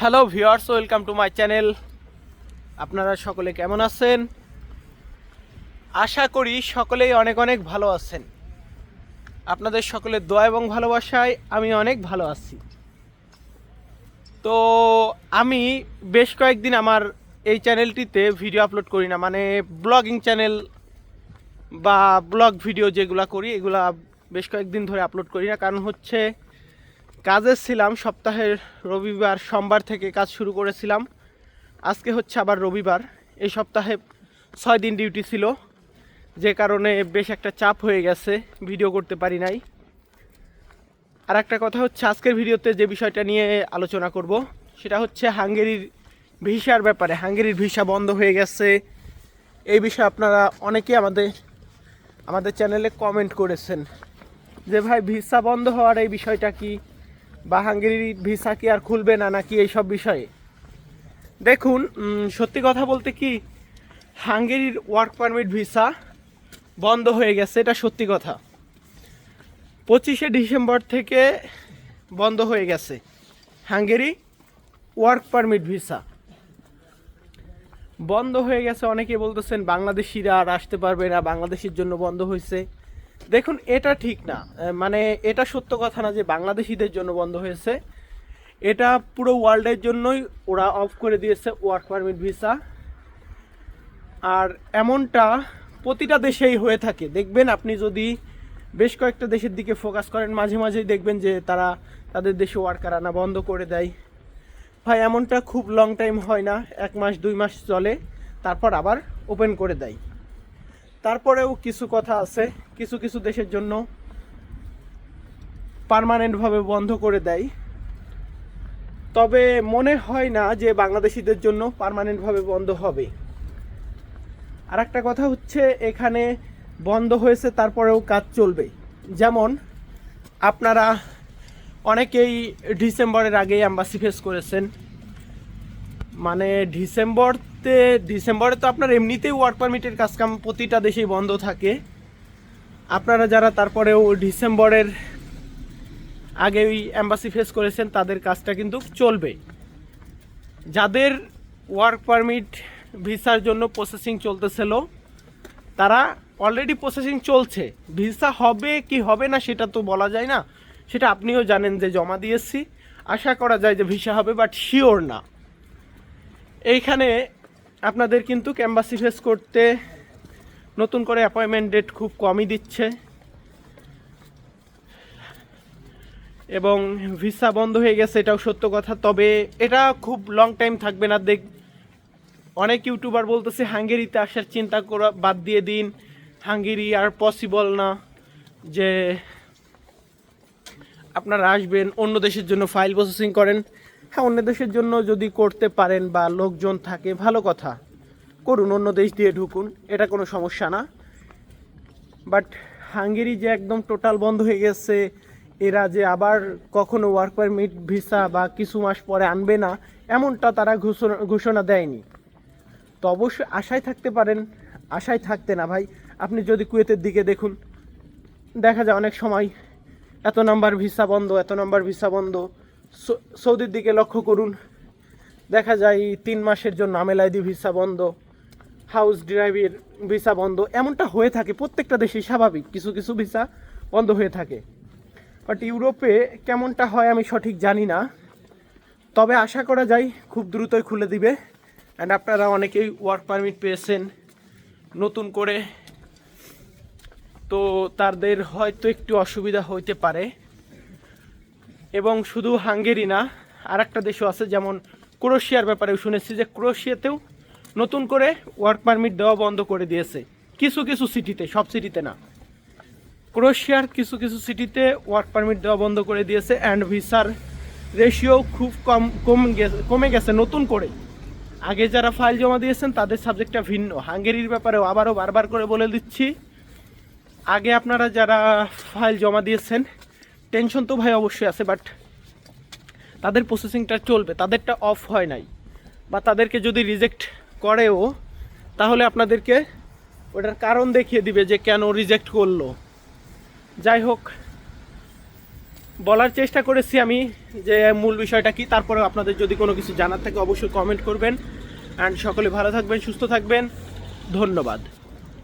Hello viewers, welcome to my channel. আপনারা সকলে কেমন আছেন? আশা করি সকলেই অনেক অনেক ভালো আছেন। আপনাদের সকলের দোয়া এবং ভালোবাসায় আমি অনেক ভালো আছি। তো আমি বেশ কয়েকদিন আমার এই চ্যানেলটিতে ভিডিও আপলোড করি না মানে ব্লগিং চ্যানেল বা ব্লগ ভিডিও যেগুলো করি, এগুলা বেশ কয়েকদিন ধরে আপলোড করি না। কারণ হচ্ছে কাজে ছিলাম, সপ্তাহের রবিবার, সোমবার থেকে কাজ শুরু করেছিলাম। আজকে হচ্ছে আবার রবিবার। এই সপ্তাহে ছয় দিন ডিউটি ছিল। যে কারণে বেশ একটা চাপ হয়ে গেছে, ভিডিও করতে পারি নাই। আর একটা কথা হচ্ছে, আজকের ভিডিওতে যে বিষয়টা নিয়ে আলোচনা করব, সেটা হচ্ছে হাঙ্গেরির ভিসার ব্যাপারে। হাঙ্গেরির ভিসা বন্ধ হয়ে গেছে। এই বিষয়ে আপনারা অনেকেই আমাদের আমাদের চ্যানেলে কমেন্ট করেছেন যে, ভাই, ভিসা বন্ধ হওয়ার এই বিষয়টা কি? বা হাঙ্গেরির ভিসা কি আর খুলবে না নাকি এইসব বিষয়ে? দেখুন সত্যি কথা বলতে কি, হাঙ্গেরির ওয়ার্ক পারমিট ভিসা বন্ধ হয়ে গেছে, এটা সত্যি কথা। পঁচিশে ডিসেম্বর থেকে বন্ধ হয়ে গেছে হাঙ্গেরি ওয়ার্ক পারমিট ভিসা। বন্ধ হয়ে গেছে, অনেকে বলতেছেন বাংলাদেশিরা আর আসতে পারবে না, বাংলাদেশের জন্য বন্ধ হয়েছে। দেখুন, এটা ঠিক না। মানে এটা সত্য কথা না যে বাংলাদেশিদের জন্য বন্ধ হয়েছে। এটা পুরো ওয়ার্ল্ডের জন্যই ওরা অফ করে দিয়েছে ওয়ার্ক পারমিট ভিসা। আর এমনটা প্রতিটা দেশেই হয়ে থাকে। দেখবেন আপনি যদি বেশ কয়েকটা দেশের দিকে ফোকাস করেন, মাঝে মাঝেই দেখবেন যে তারা তাদের দেশে ওয়ার্কার আনা বন্ধ করে দেয়। ভাই, এমনটা খুব লং টাইম হয় না, এক মাস, দুই মাস চলে, তারপর আবার ওপেন করে দেয়। তারপরেও কিছু কথা আছে, কিছু কিছু দেশের জন্য পার্মানেন্টভাবে বন্ধ করে দেয়। তবে মনে হয় না যে বাংলাদেশিদের জন্য পার্মানেন্টভাবে বন্ধ হবে। আর একটা কথা হচ্ছে, এখানে বন্ধ হয়েছে, তারপরেও কাজ চলবে। যেমন, আপনারা অনেকেই ডিসেম্বরের আগেই অ্যাম্বাসি ফেস করেছেন। মানে ডিসেম্বরতে ডিসেম্বরে তো আপনার এমনিতেই ওয়ার্ক পারমিটের কাজকাম প্রতিটা দেশেই বন্ধ থাকে। আপনারা যারা তারপরেও ডিসেম্বরের আগে ওই অ্যাম্বাসি ফেস করেছেন, তাদের কাজটা কিন্তু চলবে। যাদের ওয়ার্ক পারমিট ভিসার জন্য প্রসেসিং চলতেছিল, তারা অলরেডি প্রসেসিং চলছে। ভিসা হবে কি হবে না সেটা তো বলা যায় না। সেটা আপনিও জানেন যে জমা দিয়েছি। আশা করা যায় যে ভিসা হবে বাট শিওর না। এইখানে আপনাদের কিন্তু ক্যাম্বাসি ফেস করতে নতুন করে অ্যাপয়েন্টমেন্ট ডেট খুব কমই দিচ্ছে। এবং ভিসা বন্ধ হয়ে গেছে, এটাও সত্য কথা। তবে এটা খুব লং টাইম থাকবে না। দেখ, অনেক ইউটিউবার বলতেছে, হাঙ্গেরিতে আসার চিন্তা করা বাদ দিয়ে দিন। হাঙ্গেরি আর পসিবল না যে আপনারা আসবেন, অন্য দেশের জন্য ফাইল প্রসেসিং করেন। হ্যাঁ অন্য দেশের জন্য যদি করতে পারেন বা লোকজন থাকে, ভালো কথা। করুন, অন্য দেশ দিয়ে ঢুকুন, এটা কোনো সমস্যা না। বাট হাঙ্গেরি যে একদম টোটাল বন্ধ হয়ে গেছে, এরা যে আবার কখনো ওয়ার্ক পারমিট ভিসা বা কিছু মাস পরে আনবে না, এমনটা তারা ঘোষণা ঘোষণা দেয়নি। তো অবশ্যই আশায় থাকতে পারেন, আশায় থাকতে না ভাই। আপনি যদি কুয়েতের দিকে দেখুন, দেখা যায় অনেক সময় এত নাম্বার ভিসা বন্ধ, এত নাম্বার ভিসা বন্ধ। সৌদির দিকে লক্ষ্য করুন। দেখা যায় তিন মাসের জন্য আমেলাইদি ভিসা বন্ধ, হাউস ড্রাইভের ভিসা বন্ধ, এমনটা হয়ে থাকে। প্রত্যেকটা দেশেই স্বাভাবিক, কিছু কিছু ভিসা বন্ধ হয়ে থাকে। বাট ইউরোপে কেমনটা হয় আমি সঠিক জানি না। তবে আশা করা যায় খুব দ্রুতই খুলে দিবে। অ্যান্ড আপনারা অনেকেই ওয়ার্ক পারমিট পেয়েছেন নতুন করে। তো তাদের হয়তো একটু অসুবিধা হইতে পারে। এবং শুধু হাঙ্গেরি না আর একটা দেশও আছে যেমন ক্রোশিয়ার ব্যাপারেও শুনেছি যে ক্রোশিয়াতেও নতুন করে ওয়ার্ক পারমিট দেওয়া বন্ধ করে দিয়েছে। কিছু কিছু সিটিতে, সব সিটিতে না। ক্রোশিয়ার কিছু কিছু সিটিতে ওয়ার্ক পারমিট দেওয়া বন্ধ করে দিয়েছে অ্যান্ড ভিসার রেশিও খুব কম কম কমে গেছে নতুন করে। আগে যারা ফাইল জমা দিয়েছেন, তাদের সাবজেক্টটা ভিন্ন। হাঙ্গেরির ব্যাপারেও আবারও বারবার করে বলে দিচ্ছি। আগে আপনারা যারা ফাইল জমা দিয়েছেন টেনশন তো ভাই অবশ্যই আছে বাট তাদের প্রসেসিংটা চলবে, তাদেরটা অফ হয় নাই। বা তাদেরকে যদি রিজেক্ট করেও, তাহলে আপনাদেরকে ওটার কারণ দেখিয়ে দিবে যে কেন রিজেক্ট করল। যাই হোক, বলার চেষ্টা করেছি আমি যে মূল বিষয়টা কি তারপরে আপনাদের যদি কোনো কিছু জানার থাকে অবশ্যই কমেন্ট করবেন। অ্যান্ড সকলে ভালো থাকবেন, সুস্থ থাকবেন। ধন্যবাদ।